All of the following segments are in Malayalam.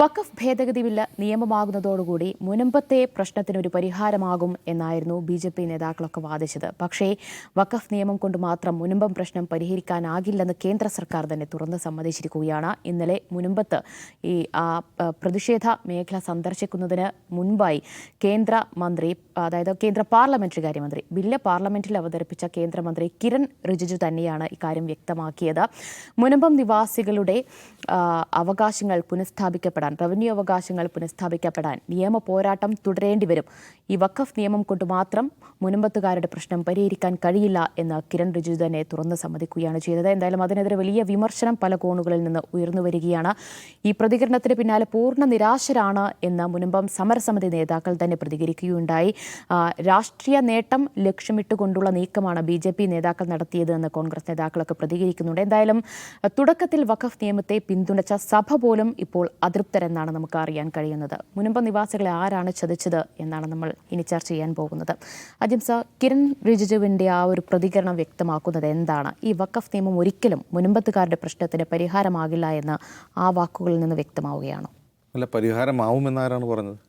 വഖഫ് ഭേദഗതി ബില്ല് നിയമമാകുന്നതോടുകൂടി മുനമ്പത്തെ പ്രശ്നത്തിനൊരു പരിഹാരമാകും എന്നായിരുന്നു ബി ജെ പി നേതാക്കളൊക്കെ വാദിച്ചത്. പക്ഷേ വഖഫ് നിയമം കൊണ്ട് മാത്രം മുനമ്പം പ്രശ്നം പരിഹരിക്കാനാകില്ലെന്ന് കേന്ദ്ര സർക്കാർ തന്നെ തുറന്ന് സമ്മതിച്ചിരിക്കുകയാണ്. ഇന്നലെ മുനമ്പത്ത് ഈ പ്രതിഷേധ മേഖല സന്ദർശിക്കുന്നതിന് മുൻപായി കേന്ദ്ര മന്ത്രി അതായത് കേന്ദ്ര പാർലമെന്ററി കാര്യമന്ത്രി ബില്ല് പാർലമെന്റിൽ അവതരിപ്പിച്ച കേന്ദ്രമന്ത്രി കിരൺ റിജിജു തന്നെയാണ് ഇക്കാര്യം വ്യക്തമാക്കിയത്. മുനമ്പം നിവാസികളുടെ അവകാശങ്ങൾ പുനഃസ്ഥാപിക്കപ്പെടാൻ റവന്യൂ അവകാശങ്ങൾ പുനഃസ്ഥാപിക്കപ്പെടാൻ നിയമ പോരാട്ടം തുടരേണ്ടി വരും. ഈ വഖഫ് നിയമം കൊണ്ട് മാത്രം മുനമ്പത്തുകാരുടെ പ്രശ്നം പരിഹരിക്കാൻ കഴിയില്ല എന്ന് കിരൺ റിജിജു തന്നെ തുറന്ന് സമ്മതിക്കുകയാണ് ചെയ്തത്. എന്തായാലും അതിനെതിരെ വലിയ വിമർശനം പല കോണുകളിൽ നിന്ന് ഉയർന്നു വരികയാണ്. ഈ പ്രതികരണത്തിന് പിന്നാലെ പൂർണ നിരാശരാണ് എന്ന് മുനമ്പം സമരസമിതി നേതാക്കൾ തന്നെ പ്രതികരിക്കുകയുണ്ടായി. രാഷ്ട്രീയ നേട്ടം ലക്ഷ്യമിട്ടുകൊണ്ടുള്ള നീക്കമാണ് ബി ജെ പി നേതാക്കൾ നടത്തിയത് എന്ന് കോൺഗ്രസ് നേതാക്കളൊക്കെ പ്രതികരിക്കുന്നുണ്ട്. എന്തായാലും തുടക്കത്തിൽ വഖഫ് നിയമത്തെ പിന്തുണച്ച സഭ പോലും ഇപ്പോൾ അതൃപ്തരെന്നാണ് നമുക്ക് അറിയാൻ കഴിയുന്നത്. മുനമ്പ നിവാസികളെ ആരാണ് ചതിച്ചത് എന്നാണ് നമ്മൾ ഇനി ചർച്ച ചെയ്യാൻ പോകുന്നത്. അജിംസ കിരൺ റിജിജുവിന്റെ ആ ഒരു പ്രതികരണം വ്യക്തമാക്കുന്നത് എന്താണ്? ഈ വക്കഫ് നിയമം ഒരിക്കലും മുനമ്പത്തുകാരുടെ പ്രശ്നത്തിന് പരിഹാരമാകില്ല എന്ന് ആ വാക്കുകളിൽ നിന്ന് വ്യക്തമാവുകയാണ്? അല്ല പരിഹാരമാവുമെന്നാരാണ് പറഞ്ഞത്?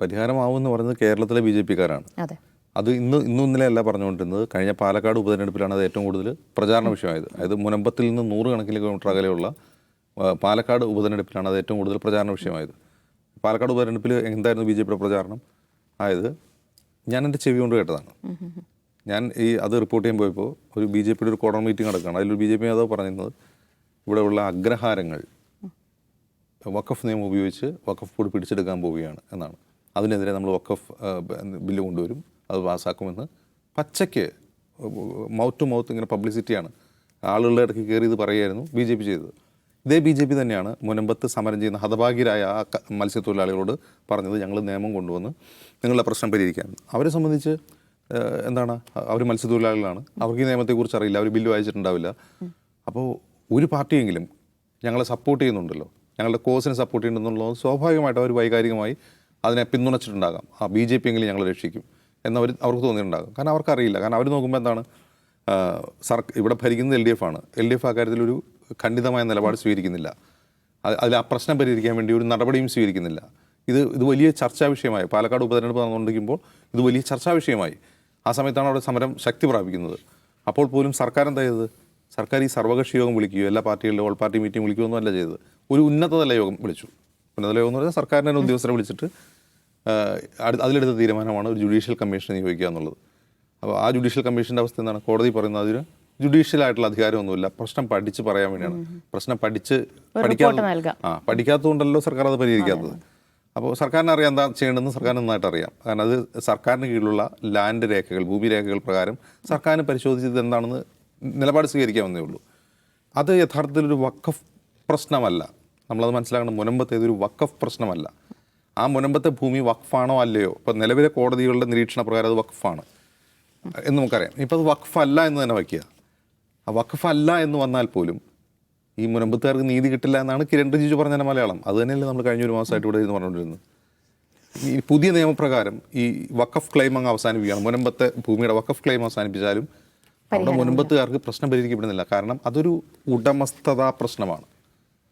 പരിഹാരമാവുമെന്ന് പറയുന്നത് കേരളത്തിലെ ബി ജെ പിക്കാരാണ്. അതെ. അത് ഇന്ന് ഇന്നും ഇന്നലെ അല്ല പറഞ്ഞുകൊണ്ടിരുന്നത്. കഴിഞ്ഞ പാലക്കാട് ഉപതെരഞ്ഞെടുപ്പിലാണ് അത് ഏറ്റവും കൂടുതൽ പ്രചാരണ വിഷയമായത്. അതായത് മുനമ്പത്തിൽ നിന്ന് നൂറുകണക്കിന് കിലോമീറ്റർ അകലെയുള്ള പാലക്കാട് ഉപതെരഞ്ഞെടുപ്പിലാണ് അത് ഏറ്റവും കൂടുതൽ പ്രചാരണ വിഷയമായത്. പാലക്കാട് ഉപതെരഞ്ഞെടുപ്പിൽ എന്തായിരുന്നു ബി ജെ പിയുടെ പ്രചാരണം? അതായത് ഞാൻ എന്റെ ചെവി കൊണ്ട് കേട്ടതാണ്. ഞാൻ ഈ അത് റിപ്പോർട്ട് ചെയ്യാൻ പോയപ്പോൾ ഒരു ബി ജെ പിയുടെ ഒരു കോടൺ മീറ്റിംഗ് നടക്കുകയാണ്. അതിലൊരു ബി ജെ പി നേതാവ് പറഞ്ഞിരുന്നത് ഇവിടെയുള്ള അഗ്രഹാരങ്ങൾ വക്കഫ് നിയമം ഉപയോഗിച്ച് വക്കഫ് കൂടി പിടിച്ചെടുക്കാൻ പോവുകയാണ് എന്നാണ്. അതിനെതിരെ നമ്മൾ വക്കഫ് ബില്ല് കൊണ്ടുവരും അത് പാസ്സാക്കുമെന്ന് പച്ചയ്ക്ക് മൗത്ത് ടു മൗത്ത് ഇങ്ങനെ പബ്ലിസിറ്റിയാണ്. ആളുകളുടെ ഇടയ്ക്ക് കയറി ഇത് പറയുമായിരുന്നു ബി ജെ പി ചെയ്തത്. ഇതേ ബി ജെ പി തന്നെയാണ് മുനമ്പത്ത് സമരം ചെയ്യുന്ന ഹതഭാഗ്യരായ ആ മത്സ്യത്തൊഴിലാളികളോട് പറഞ്ഞത് ഞങ്ങൾ നിയമം കൊണ്ടുവന്ന് നിങ്ങളുടെ പ്രശ്നം പരിഹരിക്കാൻ. അവരെ സംബന്ധിച്ച് എന്താണ് അവർ മത്സ്യത്തൊഴിലാളികളാണ്. അവർക്ക് ഈ നിയമത്തെക്കുറിച്ച് അറിയില്ല. അവർ ബില്ല് വായിച്ചിട്ടുണ്ടാവില്ല. അപ്പോൾ ഒരു പാർട്ടിയെങ്കിലും ഞങ്ങളെ സപ്പോർട്ട് ചെയ്യുന്നുണ്ടല്ലോ. ഞങ്ങളുടെ കോഴ്സിനെ സപ്പോർട്ട് ചെയ്യുന്നുണ്ടെന്നുള്ളത് സ്വാഭാവികമായിട്ട് അവർ വൈകാരികമായി അതിനെ പിന്തുണച്ചിട്ടുണ്ടാകാം. ആ ബി ജെ പി എങ്കിലും ഞങ്ങളെ രക്ഷിക്കും എന്നവർ അവർക്ക് തോന്നിയിട്ടുണ്ടാകും. കാരണം അവർക്കറിയില്ല. കാരണം അവർ നോക്കുമ്പോൾ എന്താണ് സർ ഇവിടെ ഭരിക്കുന്നത് എൽ ഡി എഫ് ആണ്. എൽ ഡി എഫ് ആ കാര്യത്തിലൊരു ഖണ്ഡിതമായ നിലപാട് സ്വീകരിക്കുന്നില്ല. അത് അതിൽ ആ പ്രശ്നം പരിഹരിക്കാൻ വേണ്ടി ഒരു നടപടിയും സ്വീകരിക്കുന്നില്ല. ഇത് ഇത് വലിയ ചർച്ചാ വിഷയമായി. പാലക്കാട് ഉപതെരഞ്ഞെടുപ്പ് നടന്നുകൊണ്ടിരിക്കുമ്പോൾ ഇത് വലിയ ചർച്ചാ വിഷയമായി. ആ സമയത്താണ് അവിടെ സമരം ശക്തി പ്രാപിക്കുന്നത്. അപ്പോൾ പോലും സർക്കാർ എന്താ ചെയ്തത്? സർക്കാർ ഈ സർവകക്ഷി യോഗം വിളിക്കുകയോ എല്ലാ പാർട്ടികളുടെ ഓൾ പാർട്ടി മീറ്റിംഗ് വിളിക്കുകയോ ഒന്നും അല്ല ചെയ്തത്. ഒരു ഉന്നതതല യോഗം വിളിച്ചു. ഉന്നതതല യോഗം എന്ന് പറഞ്ഞാൽ സർക്കാരിന്റെ തന്നെ ഉദ്യോഗസ്ഥരെ വിളിച്ചിട്ട് അതിലെടുത്ത തീരുമാനമാണ് ഒരു ജുഡീഷ്യൽ കമ്മീഷനെ നിയോഗിക്കുക എന്നുള്ളത്. അപ്പോൾ ആ ജുഡീഷ്യൽ കമ്മീഷന്റെ അവസ്ഥ എന്താണ്? കോടതി പറയുന്നത് അതിന് ജുഡീഷ്യൽ ആയിട്ടുള്ള അധികാരമൊന്നുമില്ല. പ്രശ്നം പഠിച്ച് പറയാൻ വേണ്ടിയാണ്. പ്രശ്നം പഠിച്ച് പഠിക്കാൻ. ആ പഠിക്കാത്തതുകൊണ്ടല്ലോ സർക്കാർ അത് പരിഹരിക്കാത്തത് അപ്പോൾ സർക്കാരിന് അറിയാം എന്താ ചെയ്യേണ്ടതെന്ന് സർക്കാർ നന്നായിട്ട് അറിയാം കാരണം അത് സർക്കാരിന് കീഴിലുള്ള ലാൻഡ് രേഖകൾ ഭൂമി രേഖകൾ പ്രകാരം സർക്കാരിന് പരിശോധിച്ചത് എന്താണെന്ന് നിലപാട് സ്വീകരിക്കാമെന്നേ ഉള്ളൂ. അത് യഥാർത്ഥത്തിൽ ഒരു വക്കഫ് പ്രശ്നമല്ല. നമ്മളത് മനസ്സിലാക്കണം. മുനമ്പത്തെ ഇതൊരു വക്കഫ് പ്രശ്നമല്ല. ആ മുനമ്പത്തെ ഭൂമി വഖഫാണോ അല്ലയോ? ഇപ്പോൾ നിലവിലെ കോടതികളുടെ നിരീക്ഷണ പ്രകാരം അത് വഖഫാണ്. എന്ന് നമുക്കറിയാം. ഇപ്പോൾ അത് വഖഫ് അല്ല എന്ന് തന്നെ വയ്ക്കുക. ആ വഖഫ് അല്ല എന്ന് വന്നാൽ പോലും ഈ മുനമ്പത്തുകാർക്ക് നീതി കിട്ടില്ല എന്നാണ് കിരൺ റിജിജു പറഞ്ഞ മലയാളം. അത് തന്നെയല്ലേ നമ്മൾ കഴിഞ്ഞ ഒരു മാസമായിട്ട് ഇവിടെ ഇരുന്ന് പറഞ്ഞുകൊണ്ടിരുന്നത്. ഈ പുതിയ നിയമപ്രകാരം ഈ വഖഫ് ക്ലെയിം അങ്ങ് അവസാനിപ്പിക്കുകയാണ്. മുനമ്പത്തെ ഭൂമിയുടെ വഖഫ് ക്ലെയിം അവസാനിപ്പിച്ചാലും അവിടെ മുനമ്പത്തുകാർക്ക് പ്രശ്നം പരിഹരിക്കപ്പെടുന്നില്ല. കാരണം അതൊരു ഉടമസ്ഥതാ പ്രശ്നമാണ്.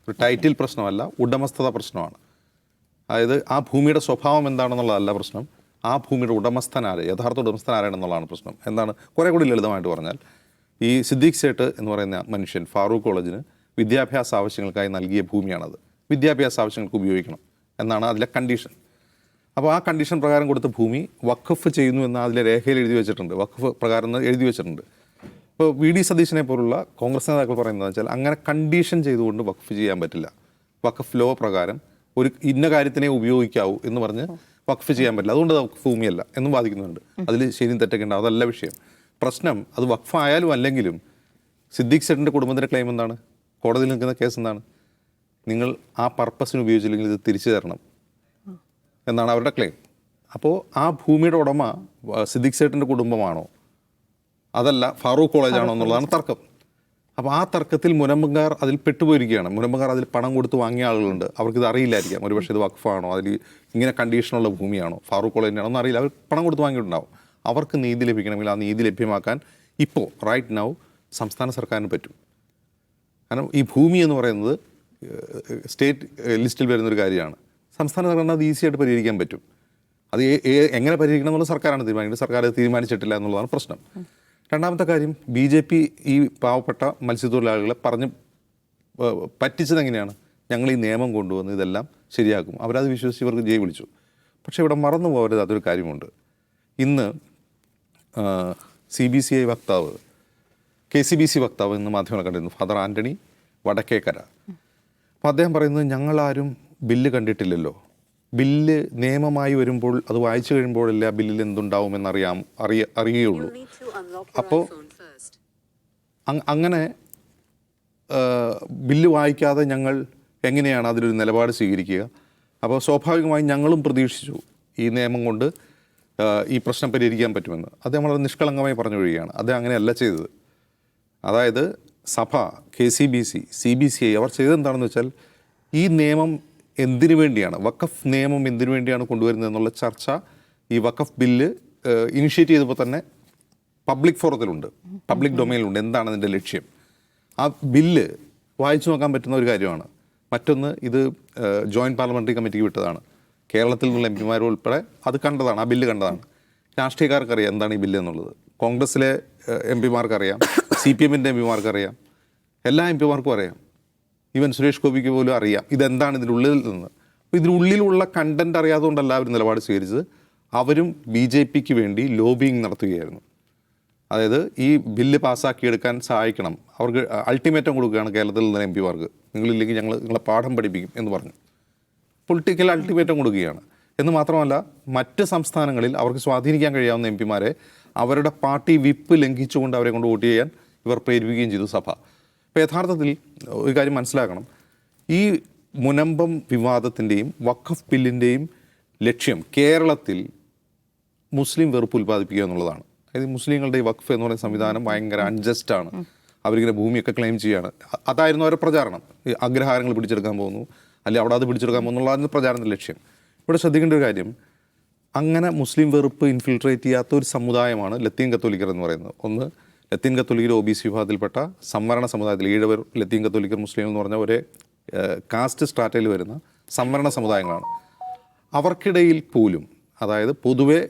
ഒരു ടൈറ്റിൽ പ്രശ്നമല്ല ഉടമസ്ഥത പ്രശ്നമാണ്. അതായത് ആ ഭൂമിയുടെ സ്വഭാവം എന്താണെന്നുള്ളതല്ല പ്രശ്നം. ആ ഭൂമിയുടെ ഉടമസ്ഥനാരെ യഥാർത്ഥ ഉടമസ്ഥനാരാണെന്നുള്ളതാണ് പ്രശ്നം. എന്താണ്? കുറേ കൂടി ലളിതമായിട്ട് പറഞ്ഞാൽ ഈ സിദ്ദീഖ് സേട്ട് എന്ന് പറയുന്ന മനുഷ്യൻ ഫാറൂഖ് കോളേജിന് വിദ്യാഭ്യാസ ആവശ്യങ്ങൾക്കായി നൽകിയ ഭൂമിയാണത്. വിദ്യാഭ്യാസ ആവശ്യങ്ങൾക്ക് ഉപയോഗിക്കണം എന്നാണ് അതിലെ കണ്ടീഷൻ അപ്പോൾ ആ കണ്ടീഷൻ പ്രകാരം കൊടുത്ത ഭൂമി വഖഫ് ചെയ്യുന്നു എന്ന് അതിലെ രേഖയിൽ എഴുതി വെച്ചിട്ടുണ്ട്. വഖഫ് പ്രകാരം എഴുതി വെച്ചിട്ടുണ്ട്. ഇപ്പോൾ വി ഡി സതീശനെ പോലുള്ള കോൺഗ്രസ് നേതാക്കൾ പറയുന്നത് വെച്ചാൽ അങ്ങനെ കണ്ടീഷൻ ചെയ്തുകൊണ്ട് വഖഫ് ചെയ്യാൻ പറ്റില്ല. വഖഫ് ലോ പ്രകാരം ഒരു ഇന്ന കാര്യത്തിനെ ഉപയോഗിക്കാവൂ എന്ന് പറഞ്ഞ് വഖഫ് ചെയ്യാൻ പറ്റില്ല. അതുകൊണ്ട് അത് ഭൂമിയല്ല എന്നും വാദിക്കുന്നുണ്ട്. അതിൽ ശരിയും തെറ്റൊക്കെ ഉണ്ടാവും. അതല്ല വിഷയം. പ്രശ്നം അത് വഖഫായാലും അല്ലെങ്കിലും സിദ്ദീഖ് സെട്ടിന്റെ കുടുംബത്തിന്റെ ക്ലെയിം എന്താണ്? കോടതിയിൽ നിൽക്കുന്ന കേസ് എന്താണ്? നിങ്ങൾ ആ പർപ്പസിന് ഉപയോഗിച്ചില്ലെങ്കിൽ ഇത് തിരിച്ചു തരണം എന്നാണ് അവരുടെ ക്ലെയിം അപ്പോൾ ആ ഭൂമിയുടെ ഉടമ സിദ്ദീഖ് സേട്ടിന്റെ കുടുംബമാണോ? അതല്ല ഫാറൂഖ് കോളേജാണോ എന്നുള്ളതാണ് തർക്കം. അപ്പോൾ ആ തർക്കത്തിൽ മുനമ്പങ്കാർ അതിൽ പെട്ടുപോയിരിക്കുകയാണ്. മുനമ്പങ്കാർ അതിൽ പണം കൊടുത്ത് വാങ്ങിയ ആളുകളുണ്ട്. അവർക്ക് ഇത് അറിയില്ലായിരിക്കാം. ഒരുപക്ഷെ ഇത് വഖഫാണോ? അതിൽ ഇങ്ങനെ കണ്ടീഷനുള്ള ഭൂമിയാണോ? ഫാറൂഖ് കോളേജിനാണോ ഒന്നും അറിയില്ല. അവർ പണം കൊടുത്ത് വാങ്ങിയിട്ടുണ്ടാവും. അവർക്ക് നീതി ലഭിക്കണമെങ്കിൽ ആ നീതി ലഭ്യമാക്കാൻ ഇപ്പോൾ റൈറ്റ് നൗ സംസ്ഥാന സർക്കാരിന് പറ്റും. കാരണം ഈ ഭൂമി എന്ന് പറയുന്നത് സ്റ്റേറ്റ് ലിസ്റ്റിൽ വരുന്നൊരു കാര്യമാണ്. സംസ്ഥാന സർക്കാരിന് അത് ഈസി ആയിട്ട് പരിഹരിക്കാൻ പറ്റും. അത് എങ്ങനെ പരിഹരിക്കണം എന്നുള്ള സർക്കാരാണ് തീരുമാനിക്കുന്നത്. സർക്കാർ തീരുമാനിച്ചിട്ടില്ല എന്നുള്ളതാണ് പ്രശ്നം. രണ്ടാമത്തെ കാര്യം ബി ജെ പി ഈ പാവപ്പെട്ട മത്സ്യത്തൊഴിലാളികളെ പറഞ്ഞ് പറ്റിച്ചത് എങ്ങനെയാണ്? ഞങ്ങൾ ഈ നിയമം കൊണ്ടുവന്ന് ഇതെല്ലാം ശരിയാക്കും. അവരത് വിശ്വസിച്ച് ഇവർക്ക് ജയ് വിളിച്ചു. പക്ഷേ ഇവിടെ മറന്നു പോകരുത് അതൊരു കാര്യമുണ്ട്. ഇന്ന് സി ബി സി ഐ വക്താവ് കെ സി ബി സി വക്താവ് എന്ന് മാധ്യമങ്ങൾ കണ്ടിരുന്നു ഫാദർ ആന്റണി വടക്കേക്കര. അപ്പോൾ അദ്ദേഹം പറയുന്നത് ഞങ്ങളാരും ബില്ല് കണ്ടിട്ടില്ലല്ലോ. ബില്ല് നിയമമായി വരുമ്പോൾ അത് വായിച്ചു കഴിയുമ്പോഴല്ലേ ആ ബില്ലിൽ എന്തുണ്ടാവുമെന്നറിയാം അറിയ അറിയുകയുള്ളൂ. അപ്പോൾ അങ്ങനെ ബില്ല് വായിക്കാതെ ഞങ്ങൾ എങ്ങനെയാണ് അതിലൊരു നിലപാട് സ്വീകരിക്കുക? അപ്പോൾ സ്വാഭാവികമായും ഞങ്ങളും പ്രതീക്ഷിച്ചു ഈ നിയമം കൊണ്ട് ഈ പ്രശ്നം പരിഹരിക്കാൻ പറ്റുമെന്ന്. അദ്ദേഹം വളരെ നിഷ്കളങ്കമായി പറഞ്ഞു വരികയാണ്. അദ്ദേഹം അങ്ങനെയല്ല ചെയ്തത്. അതായത് സഭ K C B C C B C I അവർ ചെയ്തതെന്താണെന്ന് വെച്ചാൽ ഈ നിയമം എന്തിനു വേണ്ടിയാണ് വഖഫ് നിയമം എന്തിനു വേണ്ടിയാണ് കൊണ്ടുവരുന്നത് എന്നുള്ള ചർച്ച ഈ വഖഫ് ബില്ല് ഇനിഷ്യേറ്റ് ചെയ്തപ്പോൾ തന്നെ പബ്ലിക് ഫോറത്തിലുണ്ട് പബ്ലിക് ഡൊമൈനിലുണ്ട് എന്താണ് അതിന്റെ ലക്ഷ്യം? ആ ബില്ല് വായിച്ചു നോക്കാൻ പറ്റുന്ന ഒരു കാര്യമാണ്. മറ്റൊന്ന് ഇത് ജോയിന്റ് പാർലമെന്ററി കമ്മിറ്റിക്ക് വിട്ടതാണ്. കേരളത്തിൽ നിന്നുള്ള എം പിമാർ ഉൾപ്പെടെ അത് കണ്ടതാണ് ആ ബില്ല് കണ്ടതാണ്. രാഷ്ട്രീയക്കാർക്കറിയാം എന്താണ് ഈ ബില്ല് എന്നുള്ളത്. കോൺഗ്രസ്സിലെ എം പിമാർക്കറിയാം സി പി എമ്മിന്റെ എം പിമാർക്കറിയാം എല്ലാ എം പിമാർക്കും അറിയാം. ഈവൻ സുരേഷ് ഗോപിക്ക് പോലും അറിയാം ഇതെന്താണ് ഉള്ളിൽ നിന്ന്. അപ്പോൾ ഇതിനുള്ളിലുള്ള കണ്ടന്റ് അറിയാതുകൊണ്ടല്ല അവർ നിലപാട് സ്വീകരിച്ചത് അവരും ബി ജെ പിക്ക് വേണ്ടി ലോബിയിങ് നടത്തുകയായിരുന്നു. അതായത് ഈ ബില്ല് പാസ്സാക്കിയെടുക്കാൻ സഹായിക്കണം. അവർക്ക് അൾട്ടിമേറ്റം കൊടുക്കുകയാണ് കേരളത്തിൽ നിന്ന് എം പിമാർക്ക്. നിങ്ങളില്ലെങ്കിൽ ഞങ്ങൾ നിങ്ങളെ പാഠം പഠിപ്പിക്കും എന്ന് പറഞ്ഞു. പൊളിറ്റിക്കൽ അൾട്ടിമേറ്റം കൊടുക്കുകയാണ്. എന്ന് മാത്രമല്ല മറ്റ് സംസ്ഥാനങ്ങളിൽ അവർക്ക് സ്വാധീനിക്കാൻ കഴിയാവുന്ന എം പിമാരെ അവരുടെ പാർട്ടി വിപ്പ് ലംഘിച്ചുകൊണ്ട് അവരെ കൊണ്ട് വോട്ട് ചെയ്യാൻ ഇവർ പ്രേരിപ്പിക്കുകയും ചെയ്തു സഭ. അപ്പോൾ യഥാർത്ഥത്തിൽ ഒരു കാര്യം മനസ്സിലാക്കണം. ഈ മുനമ്പം വിവാദത്തിന്റെയും വഖഫ് ബില്ലിന്റെയും ലക്ഷ്യം കേരളത്തിൽ മുസ്ലിം വെറുപ്പ് ഉൽപ്പാദിപ്പിക്കുക എന്നുള്ളതാണ്. അതായത് മുസ്ലിങ്ങളുടെ ഈ വഖഫ് എന്ന് പറയുന്ന സംവിധാനം ഭയങ്കര അൺജസ്റ്റ് ആണ്. അവരിങ്ങനെ ഭൂമിയൊക്കെ ക്ലെയിം ചെയ്യുകയാണ് അതായിരുന്നു അവരുടെ പ്രചാരണം. ഈ അഗ്രഹാരങ്ങൾ പിടിച്ചെടുക്കാൻ പോകുന്നു. അല്ലെങ്കിൽ അവിടെ അത് പിടിച്ചെടുക്കാൻ പോകുന്നു എന്നുള്ളതാണ് പ്രചാരണത്തിന്റെ ലക്ഷ്യം. ഇവിടെ ശ്രദ്ധിക്കേണ്ട ഒരു കാര്യം അങ്ങനെ മുസ്ലിം വെറുപ്പ് ഇൻഫിൽട്രേറ്റ് ചെയ്യാത്ത ഒരു സമുദായമാണ് ലത്തീൻ കത്തോലിക്കർ എന്ന് പറയുന്നത്. ഒന്ന് ലത്തീൻ കത്തോലിക്കർ ഒ ബി സി വിഭാഗത്തിൽപ്പെട്ട സംവരണ സമുദായത്തിൽ ഈഴവർ ലത്തീൻ കത്തോലിക്കർ മുസ്ലിം എന്ന് പറഞ്ഞ ഒരേ കാസ്റ്റ് സ്ട്രാറ്റയിൽ വരുന്ന സംവരണ സമുദായങ്ങളാണ്. അവർക്കിടയിൽ പോലും അതായത് പൊതുവെ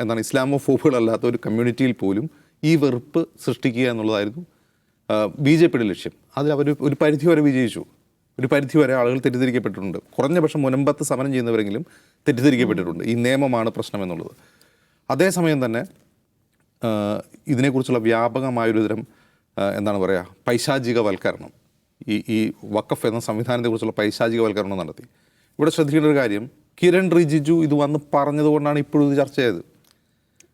എന്താണ് ഇസ്ലാമോ ഫോബുകളല്ലാത്ത ഒരു കമ്മ്യൂണിറ്റിയിൽ പോലും ഈ വെറുപ്പ് സൃഷ്ടിക്കുക എന്നുള്ളതായിരുന്നു ബി ജെ പിയുടെ ലക്ഷ്യം. അതിൽ അവർ ഒരു പരിധി വരെ വിജയിച്ചു. ഒരു പരിധി വരെ ആളുകൾ തെറ്റിദ്ധരിക്കപ്പെട്ടിട്ടുണ്ട്. കുറഞ്ഞ പക്ഷം മുനമ്പത്ത് സമരം ചെയ്യുന്നവരെങ്കിലും തെറ്റിദ്ധരിക്കപ്പെട്ടിട്ടുണ്ട്. ഈ നിയമമാണ് പ്രശ്നം എന്നുള്ളത് അതേസമയം തന്നെ ഇതിനെക്കുറിച്ചുള്ള വ്യാപകമായൊരു തരം എന്താണ് പറയുക പൈശാചികവൽക്കരണം. ഈ ഈ വക്കഫ് എന്ന സംവിധാനത്തെക്കുറിച്ചുള്ള പൈശാചികവൽക്കരണം നടത്തി. ഇവിടെ ശ്രദ്ധിക്കേണ്ട ഒരു കാര്യം കിരൺ റിജിജു ഇത് വന്ന് പറഞ്ഞതുകൊണ്ടാണ് ഇപ്പോഴും ഇത് ചർച്ച ചെയ്തത്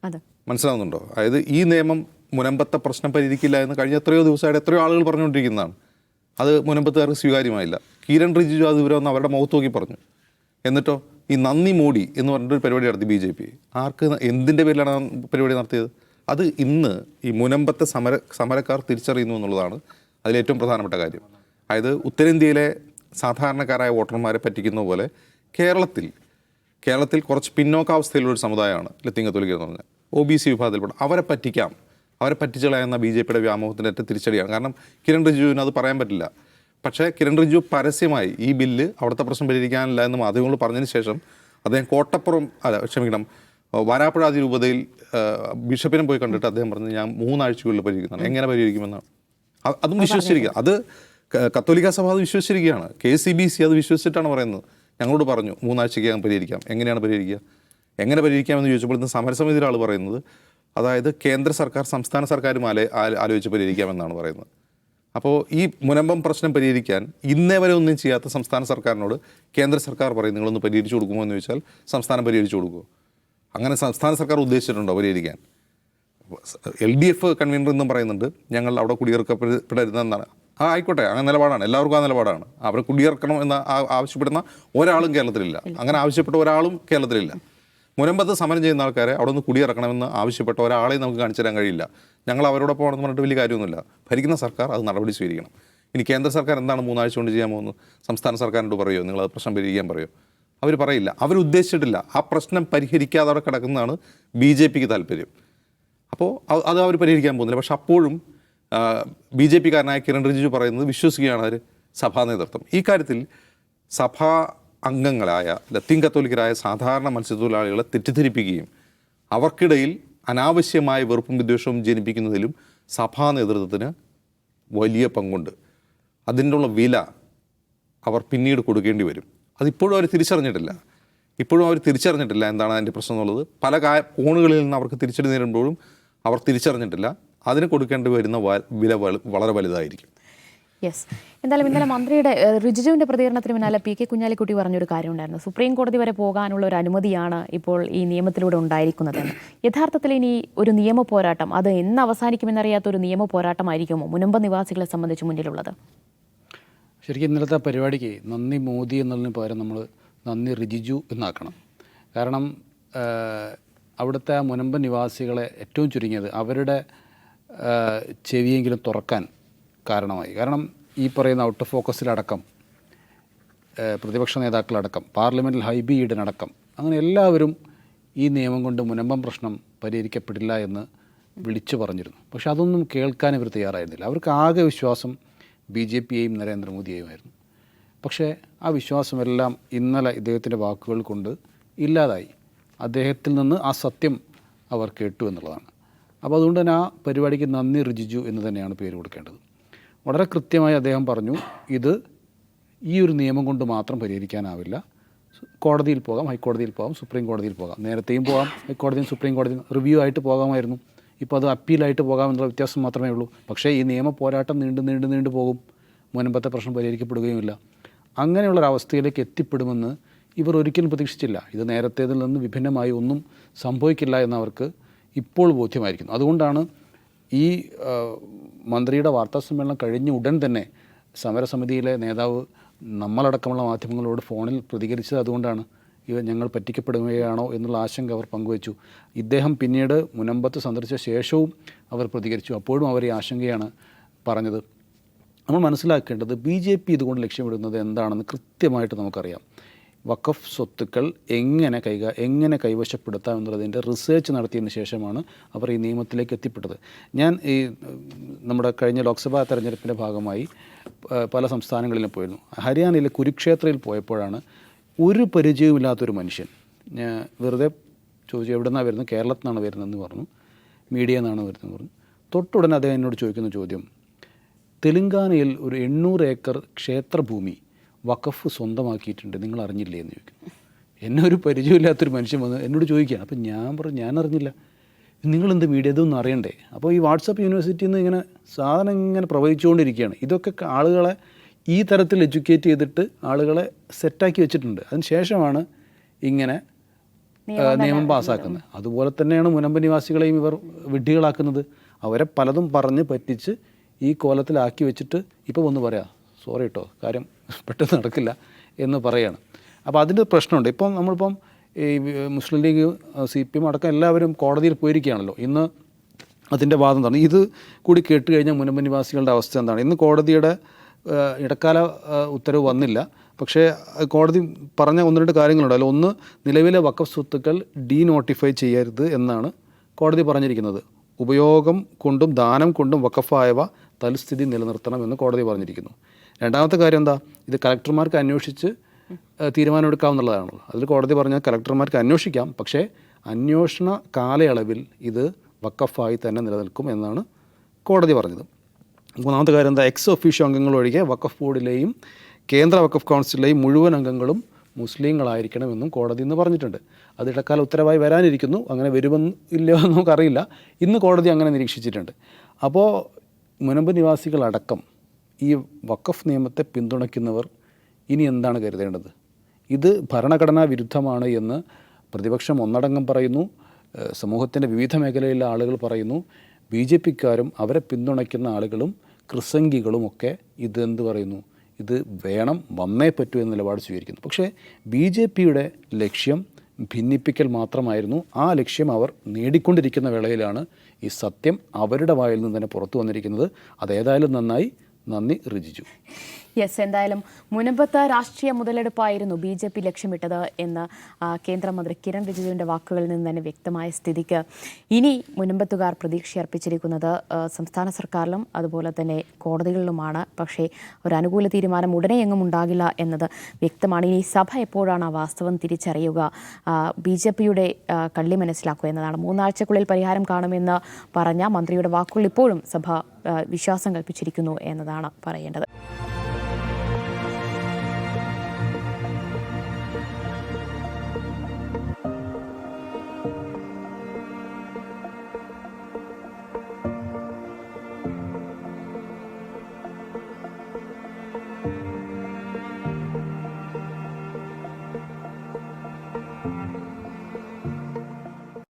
അതെ. മനസ്സിലാവുന്നുണ്ടോ? അതായത് ഈ നിയമം മുനമ്പത്തെ പ്രശ്നം പരിഹരിക്കില്ല എന്ന് കഴിഞ്ഞ എത്രയോ ദിവസമായിട്ട് എത്രയോ ആളുകൾ പറഞ്ഞുകൊണ്ടിരിക്കുന്നതാണ്. അത് മുനമ്പത്തുകാർക്ക് സ്വീകാര്യമായില്ല. കിരൺ റിജിജു അത് ഇവരെ ഒന്ന് അവരുടെ മുഖത്ത് നോക്കി പറഞ്ഞു. എന്നിട്ടോ ഈ നന്ദി മോഡി എന്ന് പറഞ്ഞിട്ടൊരു പരിപാടി നടത്തി ബി ജെ പി. ആർക്ക് എന്തിന്റെ പേരിലാണ് പരിപാടി നടത്തിയത്? അത് ഇന്ന് ഈ മുനമ്പത്തെ സമര സമരക്കാർ തിരിച്ചറിയുന്നു എന്നുള്ളതാണ് അതിലേറ്റവും പ്രധാനപ്പെട്ട കാര്യം. അതായത് ഉത്തരേന്ത്യയിലെ സാധാരണക്കാരായ വോട്ടർമാരെ പറ്റിക്കുന്ന പോലെ കേരളത്തിൽ കേരളത്തിൽ കുറച്ച് പിന്നോക്കാവസ്ഥയിലുള്ള ഒരു സമുദായമാണ് എന്ന് പറഞ്ഞാൽ. ഒ ബി സി വിഭാഗത്തിൽപ്പെട്ട അവരെ പറ്റിക്കാം. അവരെ പറ്റിച്ചു കളയുന്ന ബി ജെ പിയുടെ വ്യാമോഹത്തിന്റെ ഏറ്റവും തിരിച്ചടിയാണ്. കാരണം കിരൺ റിജുവിന് അത് പറയാൻ പറ്റില്ല. പക്ഷേ കിരൺ റിജു പരസ്യമായി ഈ ബില്ല് അവിടുത്തെ പ്രശ്നം പരിഹരിക്കാനില്ല എന്ന് മാധ്യമങ്ങൾ പറഞ്ഞതിന് ശേഷം അദ്ദേഹം കോട്ടപ്പുറം അല്ല ക്ഷമിക്കണം വരാപ്പുഴ അതിരൂപതയിൽ ബിഷപ്പിനെ പോയി കണ്ടിട്ട് അദ്ദേഹം പറഞ്ഞു ഞാൻ മൂന്നാഴ്ചകളിൽ പരിഹരിക്കുന്നതാണ്. എങ്ങനെ പരിഹരിക്കുമെന്നാണ്. അതും വിശ്വസിച്ചിരിക്കുക. അത് കത്തോലിക്ക സഭ അത് വിശ്വസിച്ചിരിക്കുകയാണ്. കെ സി ബി സി അത് വിശ്വസിച്ചിട്ടാണ് പറയുന്നത്. ഞങ്ങളോട് പറഞ്ഞു മൂന്നാഴ്ചയ്ക്കകം പരിഹരിക്കാം. എങ്ങനെയാണ് പരിഹരിക്കുക? എങ്ങനെ പരിഹരിക്കാമെന്ന് ചോദിച്ചപ്പോൾ ഇന്ന് സമരസമിതിയിലെ ആൾ പറയുന്നത് അതായത് കേന്ദ്ര സർക്കാർ സംസ്ഥാന സർക്കാരും ആലെ ആലോചിച്ച് പരിഹരിക്കാമെന്നാണ് പറയുന്നത്. അപ്പോൾ ഈ മുനമ്പം പ്രശ്നം പരിഹരിക്കാൻ ഇന്നേ വരെ ഒന്നും ചെയ്യാത്ത സംസ്ഥാന സർക്കാരിനോട് കേന്ദ്ര സർക്കാർ പറയും നിങ്ങളൊന്ന് പരിഹരിച്ചു കൊടുക്കുമോ? എന്ന് ചോദിച്ചാൽ സംസ്ഥാനം പരിഹരിച്ചു കൊടുക്കുമോ അങ്ങനെ സംസ്ഥാന സർക്കാർ ഉദ്ദേശിച്ചിട്ടുണ്ടോ പരിഹരിക്കാൻ? എൽ ഡി എഫ് കൺവീനർ എന്നും പറയുന്നുണ്ട് ഞങ്ങൾ അവിടെ കുടിയിറക്കപ്പെടരുതെന്നാണ്. ആ ആയിക്കോട്ടെ അങ്ങനെ നിലപാടാണ് എല്ലാവർക്കും ആ നിലപാടാണ്. അവരെ കുടിയിറക്കണം എന്ന് ആവശ്യപ്പെടുന്ന ഒരാളും കേരളത്തിലില്ല. അങ്ങനെ ആവശ്യപ്പെട്ട ഒരാളും കേരളത്തിലില്ല. മുനമ്പത്ത് സമരം ചെയ്യുന്ന ആൾക്കാരെ അവിടെ നിന്ന് കുടിയിറക്കണമെന്ന് ആവശ്യപ്പെട്ട ഒരാളെയും നമുക്ക് കാണിച്ചു തരാൻ കഴിയില്ല. ഞങ്ങൾ അവരോടൊപ്പം ആണെന്ന് പറഞ്ഞിട്ട് വലിയ കാര്യമൊന്നുമില്ല. ഭരിക്കുന്ന സർക്കാർ അത് നടപടി സ്വീകരിക്കണം. ഇനി കേന്ദ്ര സർക്കാർ എന്താണ് മൂന്നാഴ്ച കൊണ്ട് ചെയ്യാൻ പോകുന്നത്? സംസ്ഥാന സർക്കാരിനോട് പറയുമോ നിങ്ങൾ അത് പ്രശ്നം പരിഹരിക്കാൻ പറയുമോ അവർ പറയില്ല. അവർ ഉദ്ദേശിച്ചിട്ടില്ല. ആ പ്രശ്നം പരിഹരിക്കാതെ അവിടെ കിടക്കുന്നതാണ് ബി ജെ പിക്ക് താല്പര്യം. അപ്പോൾ അത് അവർ പരിഹരിക്കാൻ പോകുന്നില്ല. പക്ഷെ അപ്പോഴും ബി ജെ പിക്കാരനായ കിരൺ റിജിജു പറയുന്നത് വിശ്വസിക്കുകയാണ് അവർ സഭാ നേതൃത്വം. ഈ കാര്യത്തിൽ സഭാ അംഗങ്ങളായ ലത്തീൻ കത്തോലിക്കരായ സാധാരണ മത്സ്യത്തൊഴിലാളികളെ തെറ്റിദ്ധരിപ്പിക്കുകയും അവർക്കിടയിൽ അനാവശ്യമായ വെറുപ്പും വിദ്വേഷവും ജനിപ്പിക്കുന്നതിലും സഭാ നേതൃത്വത്തിന് വലിയ പങ്കുണ്ട്. അതിന്റെ ഉള്ള വില അവർ പിന്നീട് കൊടുക്കേണ്ടി വരും. അതിപ്പോഴും അവർ തിരിച്ചറിഞ്ഞിട്ടില്ല. ഇപ്പോഴും അവർ തിരിച്ചറിഞ്ഞിട്ടില്ല എന്താണ് അതിന്റെ പ്രശ്നം എന്നുള്ളത്. പല കാ കോണുകളിൽ നിന്ന് അവർക്ക് തിരിച്ചടി നേരിടുമ്പോഴും അവർ തിരിച്ചറിഞ്ഞിട്ടില്ല. അതിന് കൊടുക്കേണ്ടി വരുന്ന വില വളരെ വലുതായിരിക്കും. യെസ് എന്തായാലും ഇന്നലെ മന്ത്രിയുടെ റിജിജുവിന്റെ പ്രതികരണത്തിന് പിന്നാലെ പി കെ കുഞ്ഞാലിക്കുട്ടി പറഞ്ഞൊരു കാര്യം ഉണ്ടായിരുന്നു സുപ്രീം കോടതി വരെ പോകാനുള്ള ഒരു അനുമതിയാണ് ഇപ്പോൾ ഈ നിയമത്തിലൂടെ ഉണ്ടായിരിക്കുന്നത്. യഥാർത്ഥത്തിൽ ഇനി ഒരു നിയമ പോരാട്ടം അത് എന്ന് അവസാനിക്കുമെന്നറിയാത്ത ഒരു നിയമ പോരാട്ടമായിരിക്കുമോ മുനമ്പ നിവാസികളെ സംബന്ധിച്ച് മുന്നിലുള്ളത്? ശരിക്കും ഇന്നലത്തെ പരിപാടിക്ക് നന്ദി മോദി എന്നുള്ളതിന് പകരം നമ്മൾ നന്ദി റിജിജു എന്നാക്കണം. കാരണം അവിടുത്തെ ആ മുനമ്പ നിവാസികളെ ഏറ്റവും ചുരുങ്ങിയത് അവരുടെ ചെവിയെങ്കിലും തുറക്കാൻ കാരണമായി. കാരണം ഈ പറയുന്ന ഔട്ട് ഓഫ് ഫോക്കസിലടക്കം പ്രതിപക്ഷ നേതാക്കളടക്കം പാർലമെന്റിൽ ഹൈബി അടക്കം അങ്ങനെ എല്ലാവരും ഈ നിയമം കൊണ്ട് മുനമ്പം പ്രശ്നം പരിഹരിക്കപ്പെടില്ല എന്ന് വിളിച്ചു പറഞ്ഞിരുന്നു. പക്ഷെ അതൊന്നും കേൾക്കാൻ ഇവർ തയ്യാറായിരുന്നില്ല. അവർക്ക് ആകെ വിശ്വാസം ബി ജെ പിയെയും നരേന്ദ്രമോദിയെയുമായിരുന്നു. പക്ഷേ ആ വിശ്വാസമെല്ലാം ഇന്നലെ ഇദ്ദേഹത്തിന്റെ വാക്കുകൾ കൊണ്ട് ഇല്ലാതായി. അദ്ദേഹത്തിൽ നിന്ന് ആ സത്യം അവർ കേട്ടു എന്നുള്ളതാണ്. അപ്പോൾ അതുകൊണ്ട് തന്നെ ആ പരിപാടിക്ക് നന്ദി ഋജിജു എന്ന് തന്നെയാണ് പേര് കൊടുക്കേണ്ടത്. വളരെ കൃത്യമായി അദ്ദേഹം പറഞ്ഞു ഇത് ഈ ഒരു നിയമം കൊണ്ട് മാത്രം പരിഹരിക്കാനാവില്ല. കോടതിയിൽ പോകാം ഹൈക്കോടതിയിൽ പോകാം സുപ്രീം കോടതിയിൽ പോകാം. നേരത്തെയും പോകാം ഹൈക്കോടതിയും സുപ്രീം കോടതിയും റിവ്യൂ ആയിട്ട് പോകാമായിരുന്നു. ഇപ്പോൾ അത് അപ്പീലായിട്ട് പോകാം എന്നുള്ള വ്യത്യാസം മാത്രമേ ഉള്ളൂ. പക്ഷേ ഈ നിയമ പോരാട്ടം നീണ്ടു നീണ്ടു നീണ്ടു പോകും. മുൻപത്തെ പ്രശ്നം പരിഹരിക്കപ്പെടുകയുമില്ല. അങ്ങനെയുള്ളൊരവസ്ഥയിലേക്ക് എത്തിപ്പെടുമെന്ന് ഇവർ ഒരിക്കലും പ്രതീക്ഷിച്ചില്ല. ഇത് നേരത്തേതിൽ നിന്ന് വിഭിന്നമായി ഒന്നും സംഭവിക്കില്ല എന്നവർക്ക് ഇപ്പോൾ ബോധ്യമായിരിക്കുന്നു. അതുകൊണ്ടാണ് ഈ മന്ത്രിയുടെ വാർത്താ സമ്മേളനം കഴിഞ്ഞ ഉടൻ തന്നെ സമരസമിതിയിലെ നേതാവ് നമ്മളടക്കമുള്ള മാധ്യമങ്ങളോട് ഫോണിൽ പ്രതികരിച്ചത് അതുകൊണ്ടാണ് ഇവ ഞങ്ങൾ പറ്റിക്കപ്പെടുകയാണോ എന്നുള്ള ആശങ്ക അവർ പങ്കുവച്ചു. ഇദ്ദേഹം പിന്നീട് മുനമ്പത്ത് സന്ദർശിച്ച ശേഷവും അവർ പ്രതികരിച്ചു. അപ്പോഴും അവർ ഈ ആശങ്കയാണ് പറഞ്ഞത്. നമ്മൾ മനസ്സിലാക്കേണ്ടത് ബി ജെ പി ഇതുകൊണ്ട് ലക്ഷ്യമിടുന്നത് എന്താണെന്ന് കൃത്യമായിട്ട് നമുക്കറിയാം. വഖഫ് സ്വത്തുക്കൾ എങ്ങനെ കൈക എങ്ങനെ കൈവശപ്പെടുത്താം എന്നുള്ളതിന്റെ റിസർച്ച് നടത്തിയതിന് ശേഷമാണ് അവർ ഈ നിയമത്തിലേക്ക് എത്തിപ്പെട്ടത്. ഞാൻ ഈ നമ്മുടെ കഴിഞ്ഞ ലോക്സഭാ തെരഞ്ഞെടുപ്പിന്റെ ഭാഗമായി പല സംസ്ഥാനങ്ങളിലും പോയിരുന്നു. ഹരിയാനയിലെ കുരുക്ഷേത്രയിൽ പോയപ്പോഴാണ് ഒരു പരിചയവുമില്ലാത്തൊരു മനുഷ്യൻ ഞാൻ വെറുതെ ചോദിച്ചു എവിടെ നിന്നാണ് വരുന്നത്? കേരളത്തിൽ നിന്നാണ് വരുന്നതെന്ന് പറഞ്ഞു. മീഡിയ നിന്നാണ് വരുന്നതെന്ന് പറഞ്ഞു. തൊട്ടുടനെ അദ്ദേഹം എന്നോട് ചോദിക്കുന്ന ചോദ്യം തെലുങ്കാനയിൽ ഒരു എണ്ണൂറ് ഏക്കർ ക്ഷേത്രഭൂമി വഖഫ് സ്വന്തമാക്കിയിട്ടുണ്ട്. നിങ്ങൾ അറിഞ്ഞില്ലേ എന്ന് ചോദിക്കും. എന്നെ ഒരു പരിചയമില്ലാത്തൊരു മനുഷ്യൻ വന്ന് എന്നോട് ചോദിക്കുകയാണ് അപ്പം ഞാൻ പറഞ്ഞു ഞാൻ അറിഞ്ഞില്ല നിങ്ങളെന്ത് മീഡിയ ഇതൊന്നും അറിയണ്ടേ? അപ്പോൾ ഈ വാട്സപ്പ് യൂണിവേഴ്സിറ്റിയിൽ നിന്ന് ഇങ്ങനെ സാധനം ഇങ്ങനെ പ്രവഹിച്ചുകൊണ്ടിരിക്കുകയാണ്. ഇതൊക്കെ ആളുകളെ ഈ തരത്തിൽ എഡ്യൂക്കേറ്റ് ചെയ്തിട്ട് ആളുകളെ സെറ്റാക്കി വെച്ചിട്ടുണ്ട്. അതിന് ശേഷമാണ് ഇങ്ങനെ നിയമം പാസ്സാക്കുന്നത് അതുപോലെ തന്നെയാണ് മുനമ്പ് നിവാസികളെയും ഇവർ വിഡ്ഢികളാക്കുന്നത്. അവരെ പലതും പറഞ്ഞ് പറ്റിച്ച് ഈ കോലത്തിലാക്കി വെച്ചിട്ട് ഇപ്പോൾ ഒന്ന് പറയാം സോറി കേട്ടോ കാര്യം പെട്ടെന്ന് നടക്കില്ല എന്ന് പറയുകയാണ് അപ്പോൾ അതിന്റെ പ്രശ്നമുണ്ട്. ഇപ്പം നമ്മളിപ്പം ഈ Muslim League C P M അടക്കം എല്ലാവരും കോടതിയിൽ പോയിരിക്കുകയാണല്ലോ. ഇന്ന് അതിന്റെ വാദം തന്നെ ഇത് കൂടി കേട്ട് കഴിഞ്ഞാൽ മുനമ്പനിവാസികളുടെ അവസ്ഥ എന്താണ്? ഇന്ന് കോടതിയുടെ ഇടക്കാല ഉത്തരവ് വന്നില്ല. പക്ഷേ കോടതി പറഞ്ഞ ഒന്ന് രണ്ട് കാര്യങ്ങളുണ്ട്. അതിൽ ഒന്ന് നിലവിലെ വക്കഫ് സ്വത്തുക്കൾ ഡീ നോട്ടിഫൈ ചെയ്യരുത് എന്നാണ് കോടതി പറഞ്ഞിരിക്കുന്നത്. ഉപയോഗം കൊണ്ടും ദാനം കൊണ്ടും വക്കഫായവ തൽസ്ഥിതി നിലനിർത്തണമെന്ന് കോടതി പറഞ്ഞിരിക്കുന്നു. രണ്ടാമത്തെ കാര്യം എന്താ? ഇത് കലക്ടർമാർക്ക് അന്വേഷിച്ച് തീരുമാനമെടുക്കാവുന്നതാണല്ലോ അതിൽ കോടതി പറഞ്ഞാൽ കലക്ടർമാർക്ക് അന്വേഷിക്കാം. പക്ഷേ അന്വേഷണ കാലയളവിൽ ഇത് വക്കഫായി തന്നെ നിലനിൽക്കും എന്നാണ് കോടതി പറഞ്ഞത്. മൂന്നാമത്തെ കാര്യം എന്താ? എക്സ് ഒഫീഷ്യോ അംഗങ്ങൾ ഒഴികെ വക്കഫ് ബോർഡിലെയും കേന്ദ്ര വക്കഫ് കൗൺസിലിലെയും മുഴുവൻ അംഗങ്ങളും മുസ്ലിങ്ങളായിരിക്കണമെന്നും കോടതി ഇന്ന് പറഞ്ഞിട്ടുണ്ട്. അത് ഇടക്കാല ഉത്തരവായി വരാനിരിക്കുന്നു. അങ്ങനെ വരുമെന്ന് ഇല്ലയോ എന്ന് നമുക്കറിയില്ല. ഇന്ന് കോടതി അങ്ങനെ നിരീക്ഷിച്ചിട്ടുണ്ട്. അപ്പോൾ മുനമ്പ് നിവാസികളടക്കം ഈ വഖഫ് നിയമത്തെ പിന്തുണയ്ക്കുന്നവർ ഇനി എന്താണ് കരുതേണ്ടത്? ഇത് ഭരണഘടനാ വിരുദ്ധമാണ് എന്ന് പ്രതിപക്ഷം ഒന്നടങ്കം പറയുന്നു. സമൂഹത്തിന്റെ വിവിധ മേഖലയിലെ ആളുകൾ പറയുന്നു. ബി ജെ പിക്കാരും അവരെ പിന്തുണയ്ക്കുന്ന ആളുകളും ക്രിസംഗികളും ഒക്കെ ഇത് എന്ത് പറയുന്നു? ഇത് വേണം വന്നേ പറ്റൂ എന്ന നിലപാട് സ്വീകരിക്കുന്നു. പക്ഷേ ബി ജെ പിയുടെ ലക്ഷ്യം ഭിന്നിപ്പിക്കൽ മാത്രമായിരുന്നു. ആ ലക്ഷ്യം അവർ നേടിക്കൊണ്ടിരിക്കുന്ന വേളയിലാണ് ഈ സത്യം അവരുടെ വായിൽ നിന്ന് തന്നെ പുറത്തു വന്നിരിക്കുന്നത്. അതേതായാലും നന്നായി നന്ദി റിജിച്ചു യെസ് എന്തായാലും മുനമ്പത്ത് രാഷ്ട്രീയ മുതലെടുപ്പായിരുന്നു ബി ജെ പി ലക്ഷ്യമിട്ടത് എന്ന് കേന്ദ്രമന്ത്രി കിരൺ റിജിജുവിന്റെ വാക്കുകളിൽ നിന്ന് തന്നെ വ്യക്തമായ സ്ഥിതിക്ക് ഇനി മുനമ്പത്തുകാർ പ്രതീക്ഷയർപ്പിച്ചിരിക്കുന്നത് സംസ്ഥാന സർക്കാരിലും അതുപോലെ തന്നെ കോടതികളിലുമാണ്. പക്ഷേ ഒരു അനുകൂല തീരുമാനം ഉടനെ എങ്ങും ഉണ്ടാകില്ല എന്നത് വ്യക്തമാണ്. ഇനി സഭ എപ്പോഴാണ് ആ വാസ്തവം തിരിച്ചറിയുക ബി ജെ പിയുടെ കള്ളി മനസ്സിലാക്കുക എന്നതാണ്. മൂന്നാഴ്ചക്കുള്ളിൽ പരിഹാരം കാണുമെന്ന് പറഞ്ഞ മന്ത്രിയുടെ വാക്കുകൾ ഇപ്പോഴും സഭ വിശ്വാസം കൽപ്പിച്ചിരിക്കുന്നു എന്നതാണ് പറയേണ്ടത്.